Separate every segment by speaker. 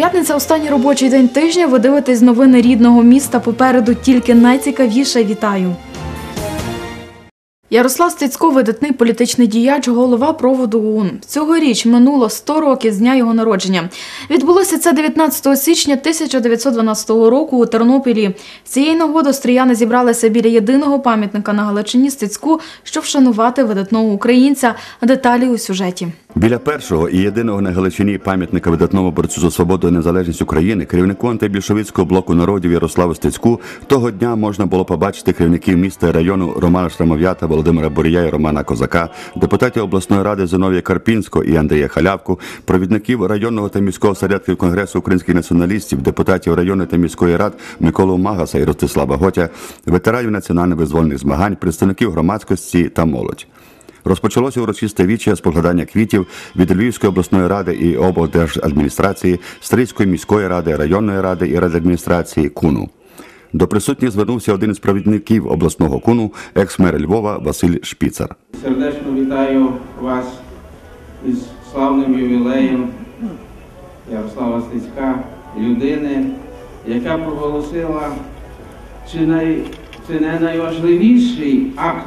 Speaker 1: П'ятниця останній робочий день тижня. Ви дивитесь новини рідного міста. Попереду тільки найцікавіше. Вітаю. Ярослав Стецько – видатний політичний діяч, голова проводу ОУН. Цьогоріч минуло 100 років з дня його народження. Відбулося це 19 січня 1912 року у Тернопілі. Цієї нагоди стріяни зібралися біля єдиного пам'ятника на Галичині Стецьку, щоб вшанувати видатного українця. Деталі у сюжеті.
Speaker 2: Біля першого і єдиного на Галичині пам'ятника видатному борцю за свободу і незалежність України, керівнику антибільшовицького блоку народів Ярославу Стецьку, того дня можна було побачити керівників міста і району Романа Шрамов'ята, Володимира Борія і Романа Козака, депутатів обласної ради Зиновія Карпінського і Андрія Халявку, провідників районного та міського осередків Конгресу українських націоналістів, депутатів районної та міської рад Миколу Магаса і Ростислава Готя, ветеранів національно-визвольних змагань, представників громадськості та молодь. Розпочалося урочисте віче з покладання квітів від Львівської обласної ради і облдержадміністрації, Стрийської міської ради, районної ради і рададміністрації КУНу. До присутніх звернувся один із провідників обласного куну, екс-мер Львова Василь Шпіцар.
Speaker 3: Сердечно вітаю вас із славним ювілеєм Ярослава Стецька, людини, яка проголосила чи, най, чи не найважливіший акт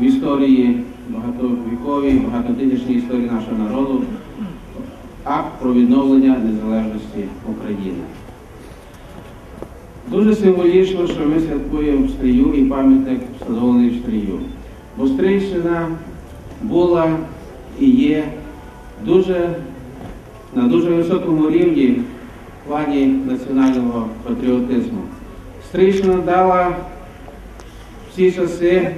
Speaker 3: в історії багатовіковій, багатотисячній історії нашого народу, акт про відновлення незалежності України. Дуже символічно, що ми святкуємо Стрію і пам'ятник встановлений в Стрію. Бо Стрийщина була і є дуже, на дуже високому рівні в плані національного патріотизму. Стрийщина дала всі часи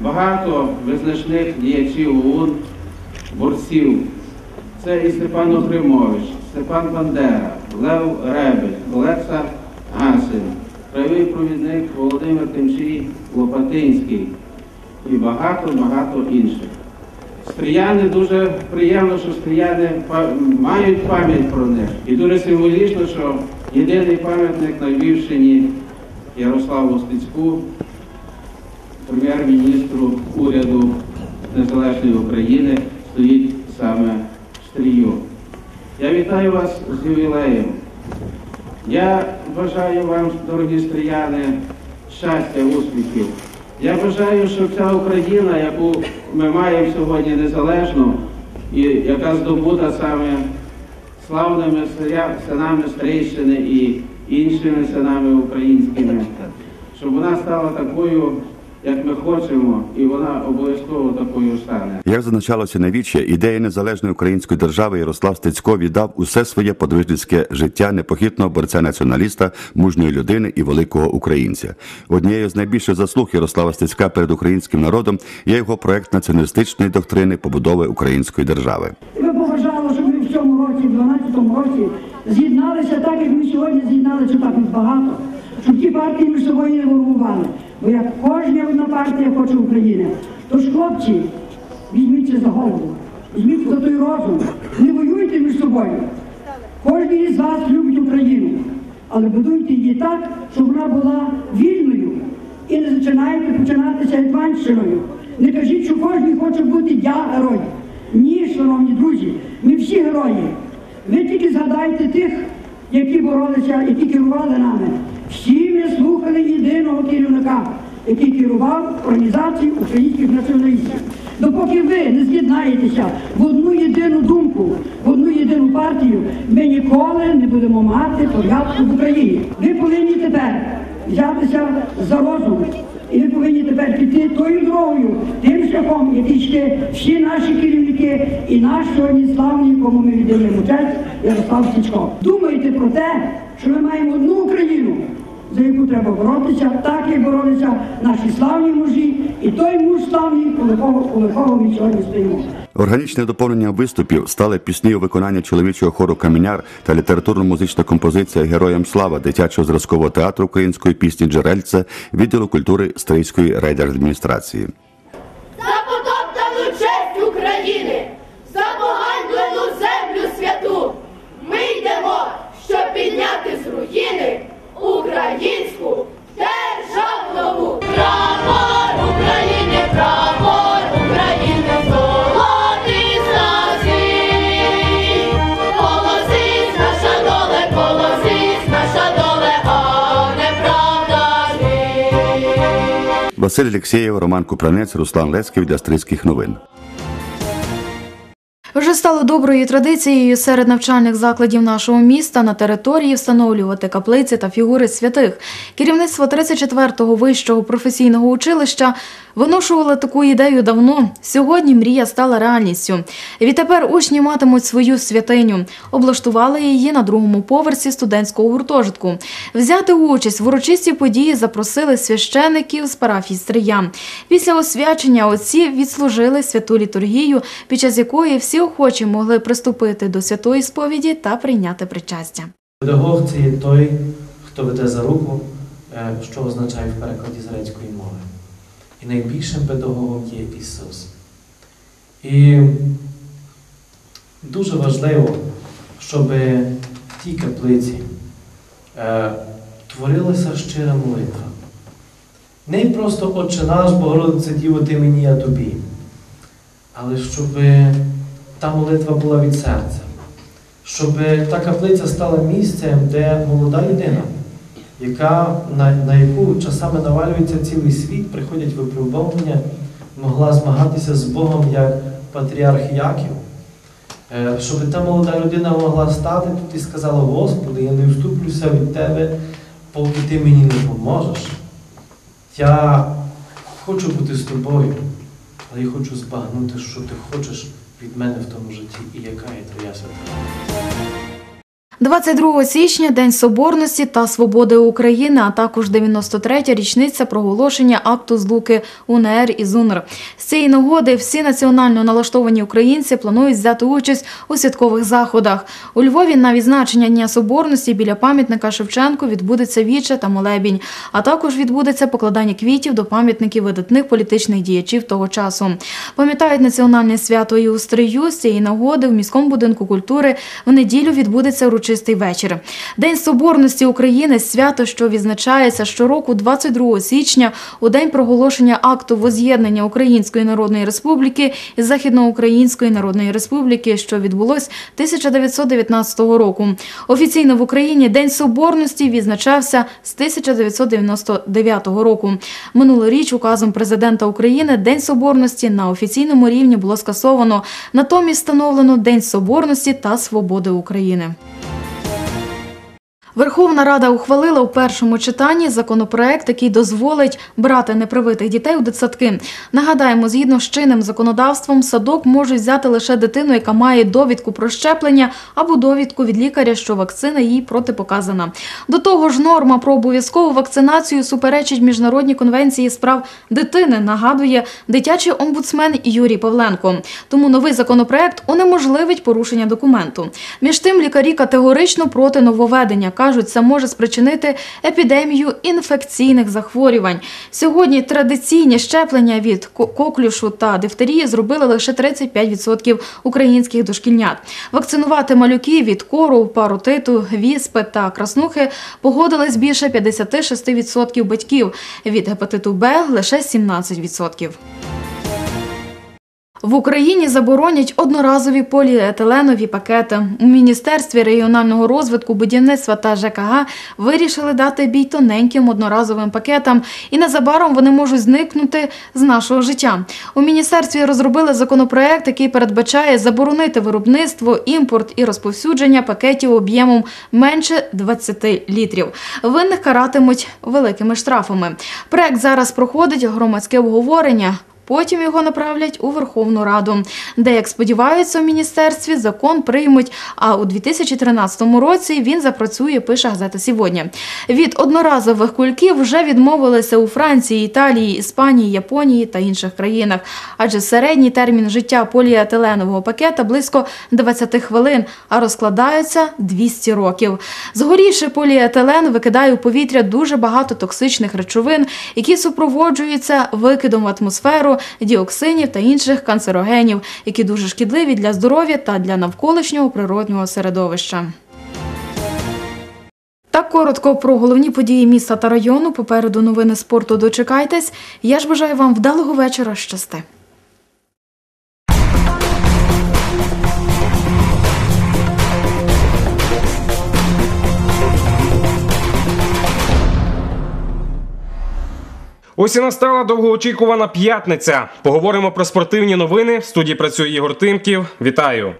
Speaker 3: багато визначних діячів ОУН, борців. Це і Степан Охримович, Степан Бандера, Лев Ребель, Олекса Гасин, краєвий провідник Володимир Тимчій Лопатинський і багато-багато інших. Стріяни дуже приємно, що стріяни мають пам'ять про них. І дуже символічно, що єдиний пам'ятник на Львівщині Ярославу Стецьку, прем'єр-міністру уряду Незалежної України, стоїть саме в Стрію. Я вітаю вас з ювілеєм. Я бажаю вам, дорогі стріяни, щастя, успіхів. Я бажаю, щоб ця Україна, яку ми маємо сьогодні незалежну, і яка здобута саме славними синами Стрийщини і іншими синами українськими, щоб вона стала такою, як ми хочемо, і вона обов'язково такою стане.
Speaker 2: Як зазначалося на ідеї незалежної української держави Ярослав Стецько віддав усе своє подвижницьке життя непохитного борця-націоналіста, мужньої людини і великого українця. Однією з найбільших заслуг Ярослава Стецька перед українським народом є його проект націоналістичної доктрини побудови української держави.
Speaker 4: Ми побажали, щоб ми в цьому році, в 12-му році, з'єдналися так, як ми сьогодні з'єдналися так багато, щоб ті партії між собою не ворогували. Бо як кожна одна партія хоче України, то ж хлопці, візьміться за голову, візьміться за той розум, не воюйте між собою. Кожен із вас любить Україну, але будуйте її так, щоб вона була вільною. І не починайте починатися Іванщиною. Не кажіть, що кожен хоче бути я герой. Ні, шановні друзі, ми всі герої. Ви тільки згадайте тих, які боролися, які керували нами. Всі ми слухали єдиного керівника, який керував організацією українських націоналістів. Допоки ви не з'єднаєтеся в одну єдину думку, в одну єдину партію, ми ніколи не будемо мати порядку в Україні. Ви повинні тепер взятися за розум. І ми повинні тепер піти тою дорогою, тим шляхом, який йшли всі наші керівники і наш сьогодні славний, кому ми віддаємо честь, Ярослав Січко. Думайте про те, що ми маємо одну Україну, за яку треба боротися, так як боролися наші славні мужі, і той муж славний, коли кого ми сьогодні стоїмо.
Speaker 2: Органічне доповнення виступів стали пісні у виконанні чоловічого хору Каміняр та літературно-музична композиція Героям слава дитячого зразкового театру української пісні Джерельце відділу культури Стрийської райдержадміністрації. Василь Алексєєв, Роман Купранець, Руслан Лецький для Стрийських новин.
Speaker 1: Стало доброю традицією серед навчальних закладів нашого міста на території встановлювати каплиці та фігури святих. Керівництво 34-го вищого професійного училища виношувало таку ідею давно. Сьогодні мрія стала реальністю. Відтепер учні матимуть свою святиню. Облаштували її на другому поверсі студентського гуртожитку. Взяти участь в урочистій події запросили священиків з парафії Стрия. Після освячення отці відслужили святу літургію, під час якої всі охочі могли приступити до святої сповіді та прийняти причастя.
Speaker 5: Педагог це є той, хто веде за руку, е, що означає в перекладі з грецької мови. І найбільшим педагогом є Ісус. І дуже важливо, щоб в тій каплиці е, творилася щира молитва. Не просто Отче наш, Богородице Діво, ти мені, я тобі. Але щоб та молитва була від серця щоб та каплиця стала місцем, де молода людина, яка, на, на яку часами навалюється цілий світ, приходять випробування, могла змагатися з Богом як патріарх Яків. Е, Щоб та молода людина могла стати тут і сказала, Господи, я не вступлюся від Тебе, поки Ти мені не поможеш. Я хочу бути з тобою, але я хочу збагнути, що ти хочеш від мене в тому житті і яка є твоя свята.
Speaker 1: 22 січня День Соборності та Свободи України, а також 93-я річниця проголошення акту злуки УНР і ЗУНР. З цієї нагоди всі національно налаштовані українці планують взяти участь у святкових заходах. У Львові на відзначення Дня Соборності біля пам'ятника Шевченку відбудеться віче та молебінь, а також відбудеться покладання квітів до пам'ятників видатних політичних діячів того часу. Пам'ятають національне свято і у Стрию. З цієї нагоди в міському будинку культури в неділю відбудеться урочистий вечір. День Соборності України свято, що відзначається щороку 22 січня, у день проголошення акту воз'єднання Української Народної Республіки і Західноукраїнської Народної Республіки, що відбулось 1919 року. Офіційно в Україні День Соборності відзначався з 1999 року. Минулоріч указом президента України День Соборності на офіційному рівні було скасовано. Натомість встановлено День Соборності та Свободи України. Верховна Рада ухвалила у першому читанні законопроект, який дозволить брати непривитих дітей у дитсадки. Нагадаємо, згідно з чинним законодавством, садок можуть взяти лише дитину, яка має довідку про щеплення або довідку від лікаря, що вакцина їй протипоказана. До того ж, норма про обов'язкову вакцинацію суперечить міжнародній конвенції з прав дитини. Нагадує дитячий омбудсмен Юрій Павленко. Тому новий законопроект унеможливить порушення документу. Між тим, лікарі категорично проти нововведення. Кажуть, це може спричинити епідемію інфекційних захворювань. Сьогодні традиційні щеплення від коклюшу та дифтерії зробили лише 35% українських дошкільнят. Вакцинувати малюків від кору, паротиту, віспи та краснухи погодились більше 56% батьків. Від гепатиту Б лише 17%. В Україні заборонять одноразові поліетиленові пакети. У Міністерстві регіонального розвитку, будівництва та ЖКГ вирішили дати бій тоненьким одноразовим пакетам, і незабаром вони можуть зникнути з нашого життя. У міністерстві розробили законопроект, який передбачає заборонити виробництво, імпорт і розповсюдження пакетів об'ємом менше 20 літрів. Винних каратимуть великими штрафами. Проект зараз проходить громадське обговорення. Потім його направлять у Верховну Раду, де, як сподіваються, у міністерстві закон приймуть. А у 2013 році він запрацює. Пише газета сьогодні. Від одноразових кульків вже відмовилися у Франції, Італії, Іспанії, Японії та інших країнах. Адже середній термін життя поліетиленового пакета близько 20 хвилин, а розкладаються 200 років. Згорівши поліетилен викидає у повітря дуже багато токсичних речовин, які супроводжуються викидом в атмосферу діоксинів та інших канцерогенів, які дуже шкідливі для здоров'я та для навколишнього природнього середовища. Так коротко про головні події міста та району. Попереду новини спорту дочекайтесь. Я ж бажаю вам вдалого вечора. Щасти.
Speaker 6: Ось і настала довгоочікувана п'ятниця. Поговоримо про спортивні новини. В студії працює Ігор Тимків. Вітаю.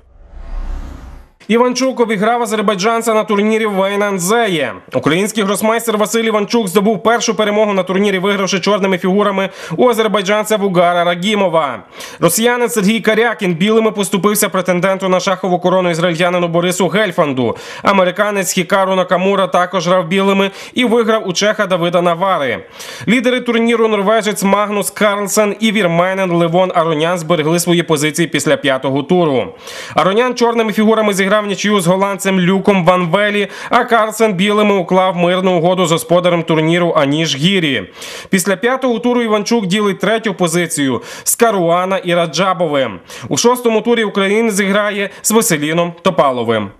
Speaker 6: Іванчук обіграв азербайджанця на турнірі в Вейнанзеє. Український гросмайстер Василь Іванчук здобув першу перемогу на турнірі, вигравши чорними фігурами у азербайджанця Вугара Рагімова. Росіянин Сергій Карякін білими поступився претенденту на шахову корону ізраїльтянину Борису Гельфанду. Американець Хікару Накамура також грав білими і виграв у чеха Давида Навари. Лідери турніру норвежець Магнус Карлсен і вірменин Левон Аронян зберегли свої позиції після п'ятого туру. Аронян чорними фігурами зіграв нічию з голландцем Люком Ван Велі, а Карсен білими уклав мирну угоду з господарем турніру Аніж Гірі. Після п'ятого туру Іванчук ділить третю позицію з Каруана і Раджабовим. У шостому турі Україна зіграє з Веселіном Топаловим.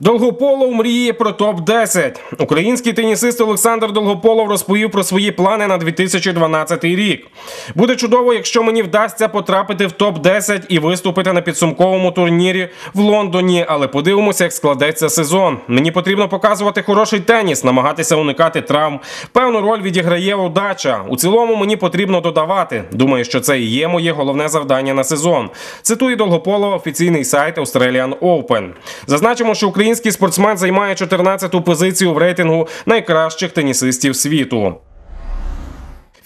Speaker 6: Долгополов мріє про топ 10 Український тенісист Олександр Долгополов розповів про свої плани на 2012 рік. Буде чудово, якщо мені вдасться потрапити в топ 10 і виступити на підсумковому турнірі в Лондоні. Але подивимося, як складеться сезон. Мені потрібно показувати хороший теніс, намагатися уникати травм. Певну роль відіграє удача. У цілому мені потрібно додавати. Думаю, що це і є моє головне завдання на сезон. Цитую Долгополова офіційний сайт Australian Open. Зазначимо, що український спортсмен займає 14-ту позицію в рейтингу найкращих тенісистів світу.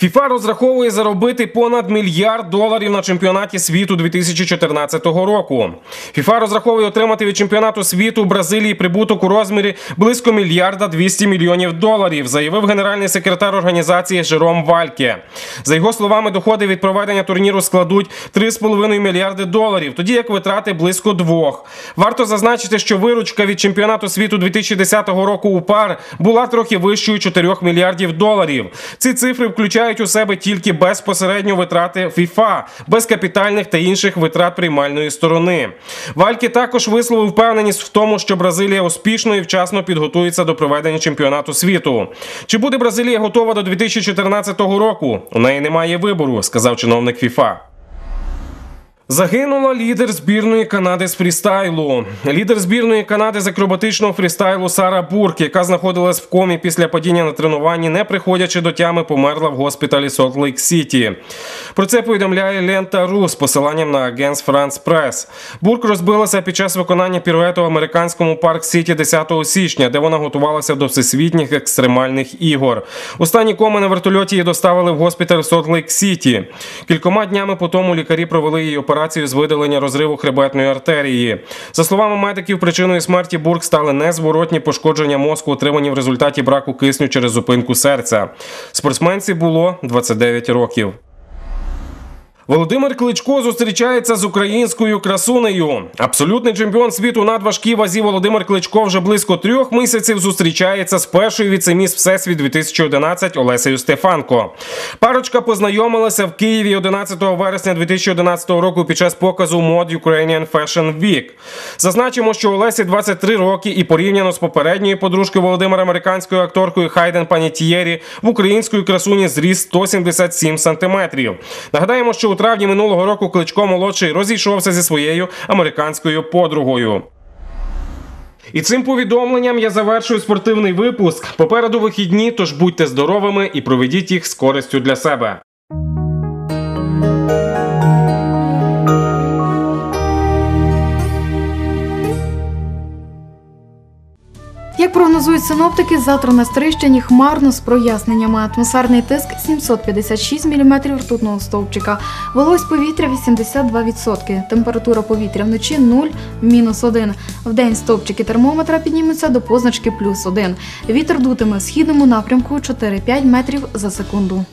Speaker 6: ФІФА розраховує заробити понад мільярд доларів на чемпіонаті світу 2014 року. ФІФА розраховує отримати від чемпіонату світу в Бразилії прибуток у розмірі близько мільярда 200 мільйонів доларів, заявив генеральний секретар організації Жером Вальке. За його словами, доходи від проведення турніру складуть 3,5 мільярди доларів, тоді як витрати близько двох. Варто зазначити, що виручка від чемпіонату світу 2010 року у пар була трохи вищою 4 мільярдів доларів. Ці цифри включають у себе тільки безпосередньо витрати ФІФА, без капітальних та інших витрат приймальної сторони. Валькі також висловив впевненість в тому, що Бразилія успішно і вчасно підготується до проведення чемпіонату світу. Чи буде Бразилія готова до 2014 року? У неї немає вибору, сказав чиновник ФІФА. Загинула лідер збірної Канади з фрістайлу. Лідер збірної Канади з акробатичного фрістайлу Сара Бурк, яка знаходилась в комі після падіння на тренуванні, не приходячи до тями, померла в госпіталі Солт Лейк Сіті. Про це повідомляє Лента Ру з посиланням на агентс Франс Прес. Бурк розбилася під час виконання піруету в американському парк Сіті 10 січня, де вона готувалася до всесвітніх екстремальних ігор. Останні коми на вертольоті її доставили в госпіталь Солт Лейк Сіті. Кількома днями по тому лікарі провели її операцію з видалення розриву хребетної артерії. За словами медиків, причиною смерті Бурк стали незворотні пошкодження мозку, отримані в результаті браку кисню через зупинку серця. Спортсменці було 29 років. Володимир Кличко зустрічається з українською красунею. Абсолютний чемпіон світу надважкій вазі Володимир Кличко вже близько трьох місяців зустрічається з першою віцеміс Всесвіт 2011 Олесею Стефанко. Парочка познайомилася в Києві 11 вересня 2011 року під час показу Mod Ukrainian Fashion Week. Зазначимо, що Олесі 23 роки і порівняно з попередньою подружкою Володимира американською акторкою Хайден Панітієрі в української красуні зріс 177 сантиметрів. Нагадаємо, що у травні минулого року Кличко молодший розійшовся зі своєю американською подругою. І цим повідомленням я завершую спортивний випуск. Попереду вихідні, тож будьте здоровими і проведіть їх з користю для себе.
Speaker 1: Як прогнозують синоптики, завтра на Стрищині хмарно з проясненнями. Атмосферний тиск 756 мм ртутного стовпчика. Вологість повітря 82%. Температура повітря вночі 0, мінус 1. день стовпчики термометра піднімуться до позначки плюс 1. Вітер дутиме в східному напрямку 4-5 метрів за секунду.